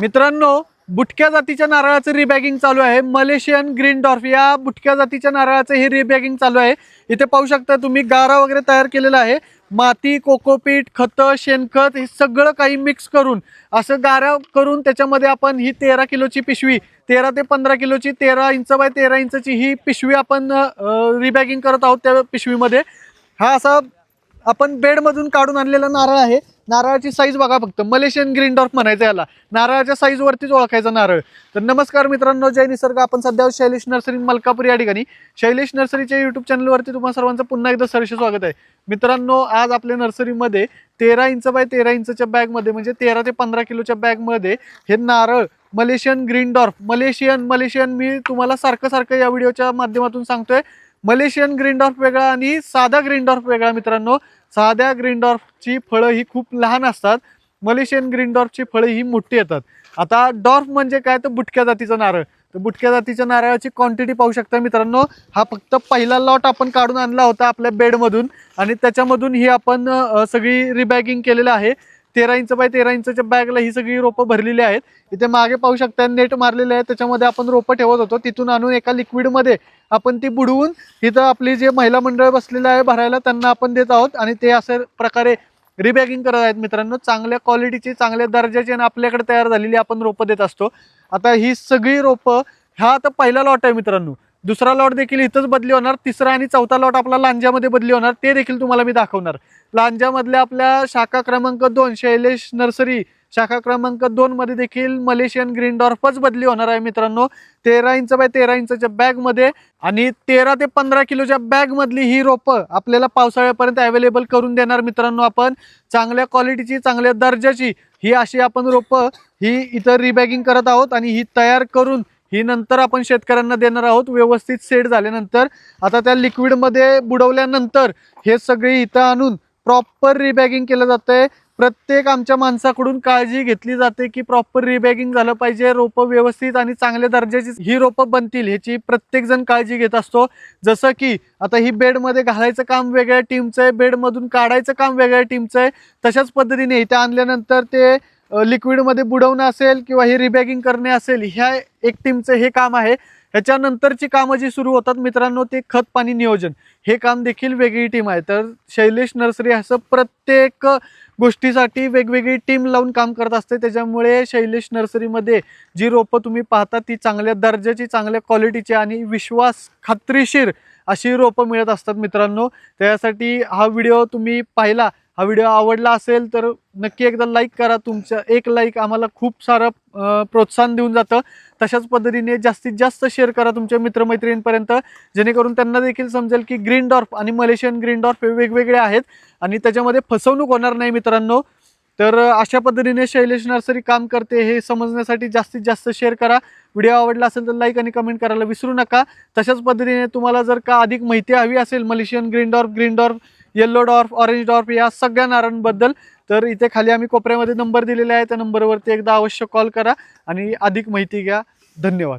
मित्रांनो बुटक्या जातीच्या नारळाचं रिबॅगिंग चालू आहे. मलेशियन ग्रीन डॉर्फ या बुटक्या जातीच्या नारळाचं हे रिबॅगिंग चालू आहे. इथे पाहू शकता तुम्ही गारा वगैरे तयार केलेला आहे. माती कोकोपीट खतं शेणखत हे सगळं काही मिक्स करून असं गारा करून त्याच्यामध्ये आपण ही तेरा किलोची पिशवी तेरा ते पंधरा किलोची तेरा इंच बाय तेरा इंचची ही पिशवी आपण रिबॅगिंग करत आहोत त्या पिशवीमध्ये. हा असा आपण बेडमधून काढून आणलेला नारळ आहे. नारळाची साईज बघा फक्त. मलेशियन ग्रीन डॉर्फ म्हणायचं याला. नारळाच्या साईज वरतीच ओळखायचा नारळ. तर नमस्कार मित्रांनो जय निसर्ग. आपण सध्या शैलेश नर्सरी मलकापूर या ठिकाणी. शैलेश नर्सरीच्या युट्यूब चॅनलवरती तुम्हाला सर्वांचं पुन्हा एकदा सरसे स्वागत आहे. मित्रांनो आज आपल्या नर्सरीमध्ये तेरा इंच बाय तेरा इंचच्या बॅगमध्ये म्हणजे तेरा ते पंधरा किलोच्या बॅगमध्ये हे नारळ Malaysian green dwarf Malaysian Malaysian मी तुम्हाला सारखं सारखं या व्हिडिओच्या माध्यमातून सांगतोय. मलेशियन ग्रीनडॉर्फ वेगळा आणि साधा ग्रीनडॉर्फ वेगळा मित्रांनो. साध्या ग्रीनडॉर्फची फळं ही खूप लहान असतात. मलेशियन ग्रीनडॉर्फची फळं ही मोठी येतात. आता डॉर्फ म्हणजे काय? तर बुटक्या जातीचं नारळ. तर बुटक्या जातीच्या नारळाची क्वांटिटी पाहू शकता मित्रांनो. हा फक्त पहिला लॉट आपण काढून आणला होता आपल्या बेडमधून आणि त्याच्यामधून ही आपण सगळी रिबॅगिंग केलेलं आहे. तेरा इंच बाय तेरा इंचच्या बॅगला ही सगळी रोपं भरलेली आहेत. इथे मागे पाहू शकता नेट मारलेले आहे. त्याच्यामध्ये आपण रोपं ठेवत होतो. तिथून आणून एका लिक्विडमध्ये आपण ती बुडवून इथं आपली जे महिला मंडळ बसलेलं आहे भरायला त्यांना आपण देत आहोत. आणि ते असं प्रकारे रिबॅगिंग करत आहेत मित्रांनो. चांगल्या क्वालिटीची चांगल्या दर्जाची आणि आपल्याकडे तयार झालेली आपण रोपं देत असतो. आता ही सगळी रोपं हा आता पहिला लॉट आहे मित्रांनो. दुसरा लॉट देखील इथंच बदली होणार. तिसरा आणि चौथा लॉट आपला लांजामध्ये बदली होणार. ते देखील तुम्हाला मी दाखवणार. लांजामधल्या आपल्या शाखा क्रमांक दोन शैलेश नर्सरी शाखा क्रमांक दोन मध्ये देखील मलेशियन ग्रीन डॉर्फच बदली होणार आहे मित्रांनो. तेरा इंच बाय तेरा इंचच्या बॅगमध्ये आणि तेरा ते पंधरा किलोच्या बॅगमधली ही रोपं आपल्याला पावसाळ्यापर्यंत अवेलेबल करून देणार मित्रांनो आपण. चांगल्या क्वालिटीची चांगल्या दर्जाची ही अशी आपण रोपं ही इथं रिबॅगिंग करत आहोत आणि ही तयार करून ही नंतर आपण शेतकऱ्यांना देणार आहोत. व्यवस्थित सेट झाल्यानंतर आता त्या लिक्विडमध्ये बुडवल्यानंतर हे सगळे इथं आणून प्रॉपर रिबॅगिंग केलं जातंय. प्रत्येक आमच्या माणसाकडून काळजी घेतली जाते की प्रॉपर रिबॅगिंग झालं पाहिजे. रोपं व्यवस्थित आणि चांगल्या दर्जाची ही रोपं बनतील ह्याची प्रत्येकजण काळजी घेत असतो. जसं की आता ही बेडमध्ये घालायचं काम वेगळ्या टीमचं आहे. बेडमधून काढायचं काम वेगळ्या टीमचं आहे. तशाच पद्धतीने इथे आणल्यानंतर ते लिक्विडमध्ये बुडवणं असेल किंवा हे रिबॅगिंग करणे असेल ह्या एक टीमचं हे काम आहे. ह्याच्यानंतरची कामं जी सुरू होतात मित्रांनो ते खत पाणी नियोजन. हे काम देखील वेगळी टीम आहे. तर शैलेश नर्सरी असं प्रत्येक गोष्टीसाठी वेगवेगळी टीम लावून काम करत असते. त्याच्यामुळे शैलेश नर्सरीमध्ये जी रोपं तुम्ही पाहता ती चांगल्या दर्जाची चांगल्या क्वालिटीची आणि विश्वास खात्रीशीर अशी रोपं मिळत असतात मित्रांनो. त्यासाठी हा व्हिडिओ तुम्ही पाहिला हा व्हिडिओ आवडला असेल तर नक्की एकदा लाईक करा तुमचं एक लाईक आम्हाला खूप सारं प्रोत्साहन देऊन जातं. तशाच पद्धतीने जास्तीत जास्त शेअर करा तुमच्या मित्रमैत्रिणींपर्यंत. जेणेकरून त्यांना देखील समजेल की ग्रीन डॉर्फ आणि मलेशियन ग्रीन डॉर्फ हे वेगवेगळे आहेत आणि त्याच्यामध्ये फसवणूक होणार नाही मित्रांनो. तर अशा पद्धतीने शैलेश नर्सरी काम करते हे समजण्यासाठी जास्तीत जास्त शेअर करा. व्हिडिओ आवडला असेल तर लाईक आणि कमेंट करायला विसरू नका. तशाच पद्धतीने तुम्हाला जर का अधिक माहिती हवी असेल Malaysian green dwarf green dwarf yellow dwarf orange dwarf या सगळ्या नारांबद्दल. तर इथे खाली आम्ही कोपऱ्यामध्ये नंबर दिलेला आहे. त्या नंबरवरती एकदा अवश्य कॉल करा आणि अधिक माहिती घ्या. धन्यवाद.